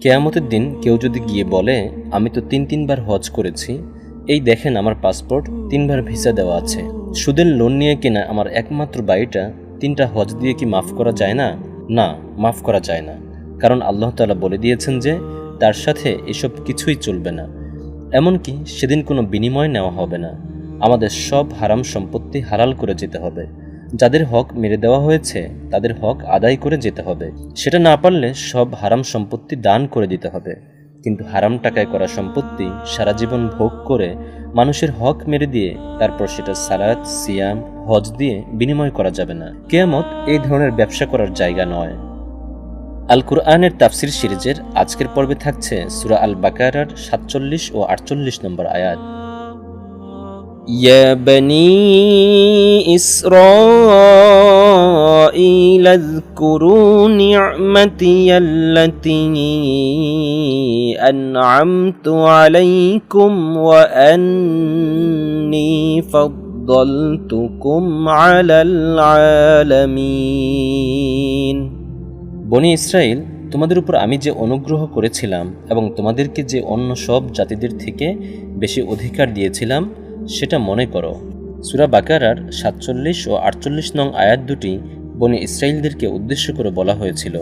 কেয়ামতের দিন কেউ যদি গিয়ে বলে, আমি তো তিন তিনবার হজ করেছি, এই দেখেন আমার পাসপোর্ট, তিনবার ভিসা দেওয়া আছে। সুদের লোন নিয়ে কিনা আমার একমাত্র বাড়িটা তিনটা হজ দিয়ে কি মাফ করা যায় না? না, মাফ করা যায় না। কারণ আল্লাহ তালা বলে দিয়েছেন যে, তার সাথে এসব কিছুই চলবে না। এমনকি সেদিন কোনো বিনিময় নেওয়া হবে না। আমাদের সব হারাম সম্পত্তি হালাল করে যেতে হবে। যাদের হক মেরে দেওয়া হয়েছে, তাদের হক আদায় করে যেতে হবে। সেটা না পারলে সব হারাম সম্পত্তি দান করে দিতে হবে। কিন্তু হারাম টাকায় করা সম্পত্তি সারা জীবন ভোগ করে মানুষের হক মেরে দিয়ে তারপর সেটা সালাত, সিয়াম, হজ দিয়ে বিনিময় করা যাবে না। কেয়ামত এই ধরনের ব্যবসা করার জায়গা নয়। আল কুরআনের তাফসির সিরিজের আজকের পর্বে থাকছে সুরা আল বাকারার সাতচল্লিশ ও আটচল্লিশ নম্বর আয়াত। يا بني إسرائيل اذكروا نعمتي التي أنعمت عليكم وأني فضلتكم على العالمين বনি ইসরায়েল তোমাদের উপর আমি যে অনুগ্রহ করেছিলাম এবং তোমাদেরকে যে অন্য সব জাতিদের থেকে বেশি অধিকার দিয়েছিলাম সেটা মনে করো। সুরা বাকারার সাতচল্লিশ ও আটচল্লিশ নং আয়াত দুটি বনি ইসরায়েলদেরকে উদ্দেশ্য করে বলা হয়েছিল।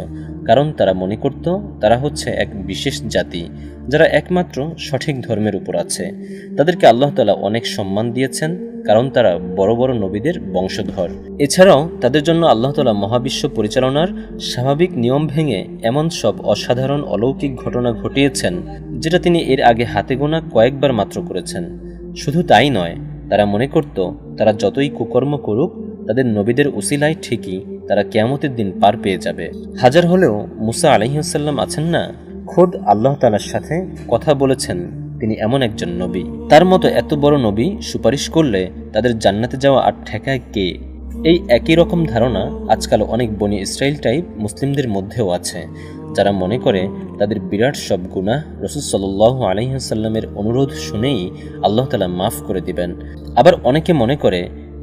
কারণ তারা মনে করত, তারা হচ্ছে এক বিশেষ জাতি, যারা একমাত্র সঠিক ধর্মের উপর আছে। তাদেরকে আল্লাহ তালা অনেক সম্মান দিয়েছেন, কারণ তারা বড় বড় নবীদের বংশধর। এছাড়াও তাদের জন্য আল্লাহ তালা মহাবিশ্ব পরিচালনার স্বাভাবিক নিয়ম ভেঙে এমন সব অসাধারণ অলৌকিক ঘটনা ঘটিয়েছেন, যেটা তিনি এর আগে হাতে গোনা কয়েকবার মাত্র করেছেন। শুধু তাই নয়, তারা মনে করত, তারা যতই কুকর্ম করুক, তাদের নবীদের উসিলায় ঠিকই তারা কেয়ামতের দিন পার পেয়ে যাবে। হাজার হলেও মুসা আলহিহাসাল্লাম আছেন না, খোদ আল্লাহ তালার সাথে কথা বলেছেন তিনি এমন একজন নবী। তার মতো এত বড় নবী সুপারিশ করলে তাদের জান্নাতে যাওয়া আর ঠেকায় কে? এই একই রকম ধারণা আজকাল অনেক বনি ইসরায়েল টাইপ মুসলিমদের মধ্যেও আছে। যারা মনে করে তাদের বিরাট সব গুণা রসুল সাল্লাহ আলহিহাসাল্লামের অনুরোধ শুনেই আল্লাহ তালা মাফ করে দিবেন। আবার অনেকে মনে করে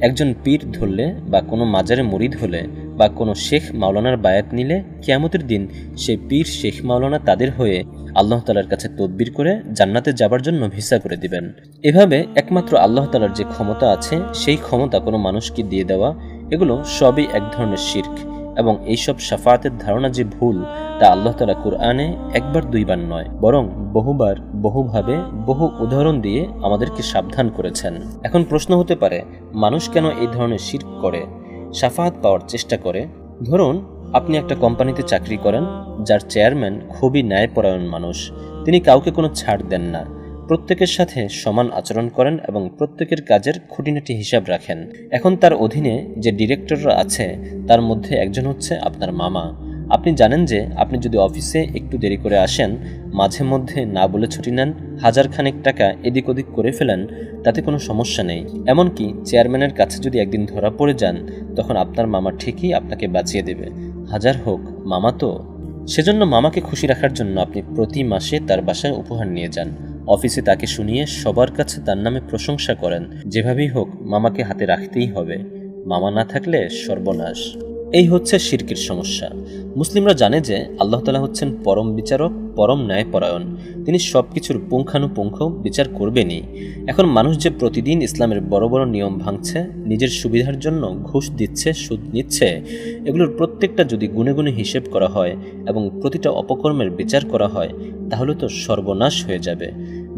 একজন পীর ধরলে বা কোনো মাজারে মুরিদ হলে বা কোনো শেখ মাওলানার বায়াত নিলে কেয়ামতের দিন সেই পীর শেখ মাওলানা তাদের হয়ে আল্লাহ তালার কাছে তদবির করে জান্নাতে যাবার জন্য ভিসা করে দিবেন। এভাবে একমাত্র আল্লাহ তালার যে ক্ষমতা আছে সেই ক্ষমতা কোনো মানুষকে দিয়ে দেওয়া, এগুলো সবই এক ধরনের শির্ক। এবং এইসব সাফাতের ধারণা যে ভুল, তা আল্লাহ তালা কুরআনে একবার দুইবার নয়, বরং বহুবার, বহুভাবে, বহু উদাহরণ দিয়ে আমাদেরকে সাবধান করেছেন। এখন প্রশ্ন হতে পারে, মানুষ কেন এই ধরনের শির্ক করে সাফাহাত পাওয়ার চেষ্টা করে? ধরুন, আপনি একটা কোম্পানিতে চাকরি করেন, যার চেয়ারম্যান খুবই ন্যায়পরায়ণ মানুষ, তিনি কাউকে কোনো ছাড় দেন না। প্রত্যেকের সাথে সমান আচরণ করেন এবং প্রত্যেকের কাজের খুঁটিনাটি হিসাব রাখেন। এখন তার অধীনে যে ডিরেক্টররা আছে, তার মধ্যে একজন হচ্ছে আপনার মামা। আপনি জানেন যে আপনি যদি অফিসে একটু দেরি করে আসেন, মাঝে মধ্যে না বলে ছুটি নেন হাজার খানেক টাকা এদিক ওদিক করে ফেলেন, তাতে কোনো সমস্যা নেই। এমনকি চেয়ারম্যানের কাছে যদি একদিন ধরা পড়ে যান, তখন আপনার মামা ঠিকই আপনাকে বাঁচিয়ে দেবে। হাজার হোক, মামা তো। সেজন্য মামাকে খুশি রাখার জন্য আপনি প্রতি মাসে তার বাসায় উপহার নিয়ে যান। অফিসে তাকে শুনিয়ে সবার কাছে তার নামে প্রশংসা করেন। যেভাবেই হোক, মামাকে হাতে রাখতেই হবে। মামা না থাকলে সর্বনাশ। এই হচ্ছে শিরকের সমস্যা। মুসলিমরা জানে যে আল্লাহ তালা হচ্ছেন পরম বিচারক, পরম ন্যায়পরায়ণ। তিনি সব কিছুর পুঙ্খানুপুঙ্খ বিচার করবেনই। এখন মানুষ যে প্রতিদিন ইসলামের বড় বড় নিয়ম ভাঙছে, নিজের সুবিধার জন্য ঘুষ দিচ্ছে, সুদ নিচ্ছে, এগুলোর প্রত্যেকটা যদি গুনে গুনে হিসেব করা হয় এবং প্রতিটা অপকর্মের বিচার করা হয়, তাহলে তো সর্বনাশ হয়ে যাবে।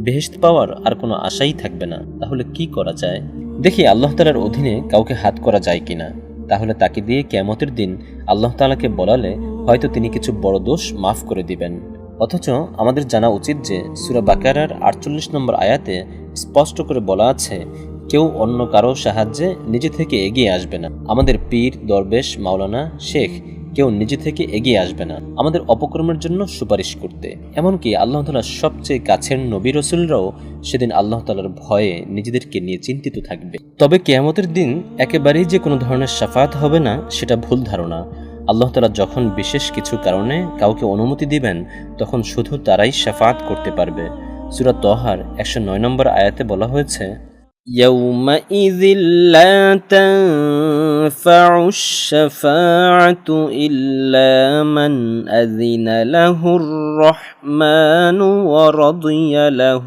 বেহেস্ত পাওয়ার আর কোনো আশাই থাকবে না। তাহলে কি করা যায়? দেখি আল্লাহ তালার অধীনে কাউকে হাত করা যায় কিনা। তাহলে তাকে দিয়ে কেমতের দিন আল্লাহ তালাকে বলালে হয়তো তিনি কিছু বড় দোষ মাফ করে দিবেন। অথচ আমাদের জানা উচিত যে সুরা বাকারার আটচল্লিশ নম্বর আয়াতে স্পষ্ট করে বলা আছে, কেউ অন্য কারও সাহায্যে নিজে থেকে এগিয়ে আসবে না। আমাদের পীর, দরবেশ, মাওলানা, শেখ কেউ নিজে থেকে এগিয়ে আসবে না। আমাদের অপকর্মের জন্য সুপারিশ করতে। এমনকি আল্লাহ তালার সবচেয়ে কাছের নবী রসুলরাও সেদিন আল্লাহ তালার ভয়ে নিজেদেরকে নিয়ে চিন্তিত থাকবে। তবে কেয়ামতের দিন একেবারেই যে কোনো ধরনের সাফাত হবে না, সেটা ভুল ধারণা। আল্লাহ তালা যখন বিশেষ কিছু কারণে কাউকে অনুমতি দিবেন, তখন শুধু তারাই সাফাত করতে পারবে। সুরাত তহার একশো নয় নম্বর আয়াতে বলা হয়েছে يومئذ لا تنفع الشفاعة إلا من أذن له الرحمن ورضي له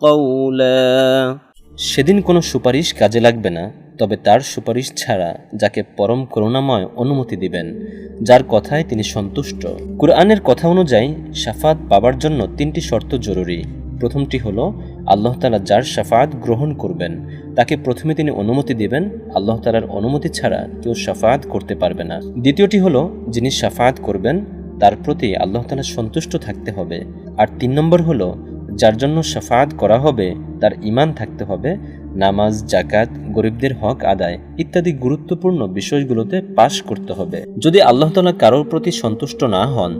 قولا সেদিন কোনো সুপারিশ কাজে লাগবে না তবে তার সুপারিশ ছাড়া যাকে পরম করুণাময় অনুমতি দিবেন যার কথায় তিনি সন্তুষ্ট কুরআনের কথা অনুযায়ী সাফাত পাবার জন্য তিনটি শর্ত জরুরি প্রথমটি হলো আল্লাহ তালা যার সাফাত গ্রহণ করবেন, তাকে প্রথমে তিনি অনুমতি দিবেন, আল্লাহ তালার অনুমতি ছাড়া কেউ সাফাত করতে পারবে না। দ্বিতীয়টি হলো, যিনি সাফাত করবেন, তার প্রতি আল্লাহ তালা সন্তুষ্ট থাকতে হবে। আর তিন নম্বর হলো, যার জন্য সাফাত করা হবে, তার ইমান থাকতে হবে, নামাজ জাকাত গরিবদের হক আদায় ইত্যাদি গুরুত্বপূর্ণ বিষয়গুলোতে পাশ করতে হবে। যদি আল্লাহ তালা কারোর প্রতি সন্তুষ্ট না হন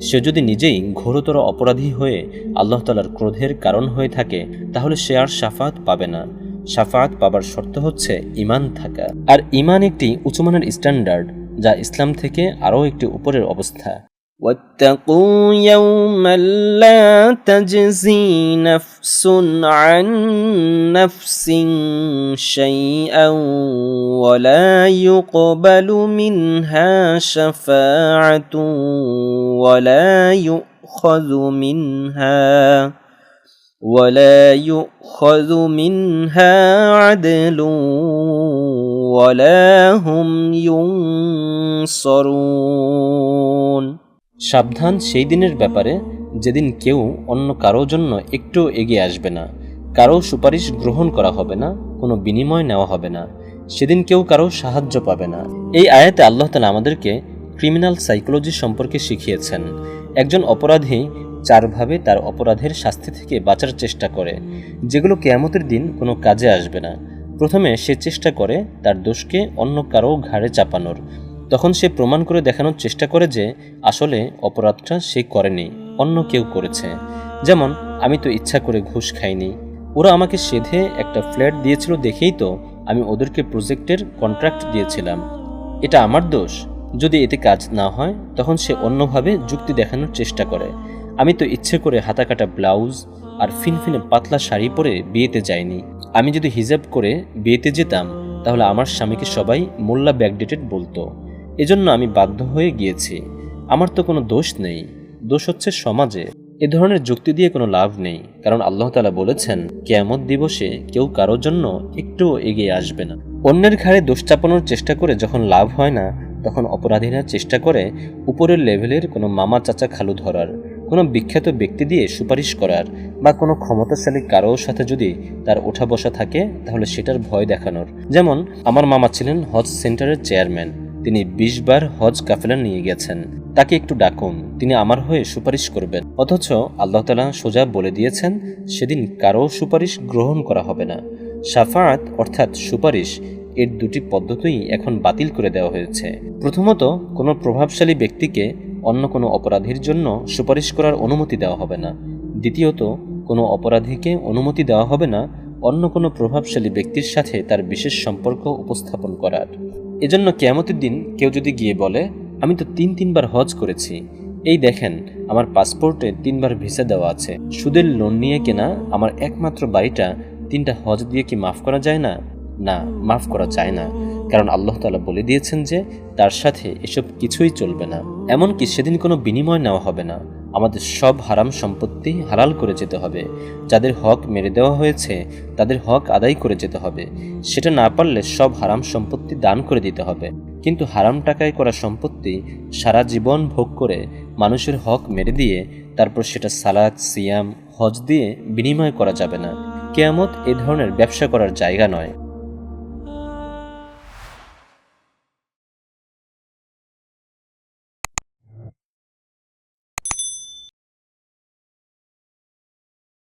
সে যদি নিজেই ঘোরতর অপরাধী হয়ে আল্লাহ তালার ক্রোধের কারণ হয়ে থাকে, তাহলে সে আর সাফাত পাবে না। সাফাত পাবার শর্ত হচ্ছে ইমান থাকা। আর ইমান একটি উঁচুমানের স্ট্যান্ডার্ড যা ইসলাম থেকে আরও একটি উপরের অবস্থা। واتقوا يوما لا تجزي نفس عن نفس شيئا ولا يقبل منها شفاعة ولا يؤخذ منها ولا يؤخذ منها عدل ولا هم ينصرون সাবধান সেই দিনের ব্যাপারে যেদিন কেউ অন্য কারও জন্য একটু এগিয়ে আসবে না। কারও সুপারিশ গ্রহণ করা হবে না, কোনো বিনিময় নেওয়া হবে না। সেদিন কেউ কারও সাহায্য পাবে না। এই আয়াতে আল্লাহ তালা আমাদেরকে ক্রিমিনাল সাইকোলজি সম্পর্কে শিখিয়েছেন। একজন অপরাধী চারভাবে তার অপরাধের শাস্তি থেকে বাঁচার চেষ্টা করে, যেগুলো কেয়ামতের দিন কোনো কাজে আসবে না। প্রথমে সে চেষ্টা করে তার দোষকে অন্য কারও ঘাড়ে চাপানোর। তখন সে প্রমাণ করে দেখানোর চেষ্টা করে যে আসলে অপরাধটা সে করেনি, অন্য কেউ করেছে। যেমন, আমি তো ইচ্ছা করে ঘুষ খাইনি। ওরা আমাকে সেধে একটা ফ্ল্যাট দিয়েছিল দেখেই তো আমি ওদেরকে প্রজেক্টের কন্ট্রাক্ট দিয়েছিলাম। এটা আমার দোষ। যদি এতে কাজ না হয়, তখন সে অন্যভাবে যুক্তি দেখানোর চেষ্টা করে। আমি তো ইচ্ছে করে হাতাকাটা ব্লাউজ আর ফিনফিনে পাতলা শাড়ি পরে বিয়েতে যাইনি। আমি যদি হিজাব করে বিয়েতে যেতাম, তাহলে আমার স্বামীকে সবাই মোল্লা ব্যাকডেটেড বলতো। এজন্য আমি বাধ্য হয়ে গিয়েছি। আমার তো কোনো দোষ নেই। দোষ হচ্ছে সমাজে। এ ধরনের যুক্তি দিয়ে কোনো লাভ নেই। কারণ আল্লাহ তালা বলেছেন, কেয়ামত দিবসে কেউ কারোর জন্য একটুও এগিয়ে আসবে না। অন্যের ঘাড়ে দোষ চাপানোর চেষ্টা করে যখন লাভ হয় না, তখন অপরাধীরা চেষ্টা করে উপরের লেভেলের কোনো মামা চাচা খালু ধরার, কোনো বিখ্যাত ব্যক্তি দিয়ে সুপারিশ করার বা কোনো ক্ষমতাশালী কারোর সাথে যদি তার ওঠা বসা থাকে, তাহলে সেটার ভয় দেখানোর। যেমন, আমার মামা ছিলেন হজ সেন্টারের চেয়ারম্যান। তিনি বিশ বার হজ কাফেলা নিয়ে গেছেন। তাকে একটু ডাকুন, তিনি আমার হয়ে সুপারিশ করবেন। অথচ আল্লাহ তালা সোজা বলে দিয়েছেন, সেদিন কারও সুপারিশ গ্রহণ করা হবে না। সাফাত অর্থাৎ সুপারিশ, এর দুটি পদ্ধতিই এখন বাতিল করে দেওয়া হয়েছে। প্রথমত, কোনো প্রভাবশালী ব্যক্তিকে অন্য কোনো অপরাধীর জন্য সুপারিশ করার অনুমতি দেওয়া হবে না। দ্বিতীয়ত, কোনো অপরাধীকে অনুমতি দেওয়া হবে না অন্য কোনো প্রভাবশালী ব্যক্তির সাথে তার বিশেষ সম্পর্ক উপস্থাপন করার। এজন্য কেয়ামতের দিন কেউ যদি গিয়ে বলে, আমি তো তিন তিনবার হজ করেছি। এই দেখেন, আমার পাসপোর্টে তিনবার ভিসা দেওয়া আছে। সুদের লোন নিয়ে কেনা আমার একমাত্র বাড়িটা তিনটা হজ দিয়ে কি মাফ করা যায় না? না, মাফ করা যায় না। কারণ আল্লাহ তালা বলে দিয়েছেন যে, তার সাথে এসব কিছুই চলবে না। এমনকি সেদিন কোনো বিনিময় নেওয়া হবে না। আমাদের সব হারাম সম্পত্তি হালাল করে যেতে হবে। যাদের হক মেরে দেওয়া হয়েছে, তাদের হক আদায় করে যেতে হবে। সেটা না পারলে সব হারাম সম্পত্তি দান করে দিতে হবে। কিন্তু হারাম টাকায় করা সম্পত্তি সারা জীবন ভোগ করে মানুষের হক মেরে দিয়ে, তারপর সেটা সালাদ, সিয়াম, হজ দিয়ে বিনিময় করা যাবে না। কেয়ামত এ ধরনের ব্যবসা করার জায়গা নয়।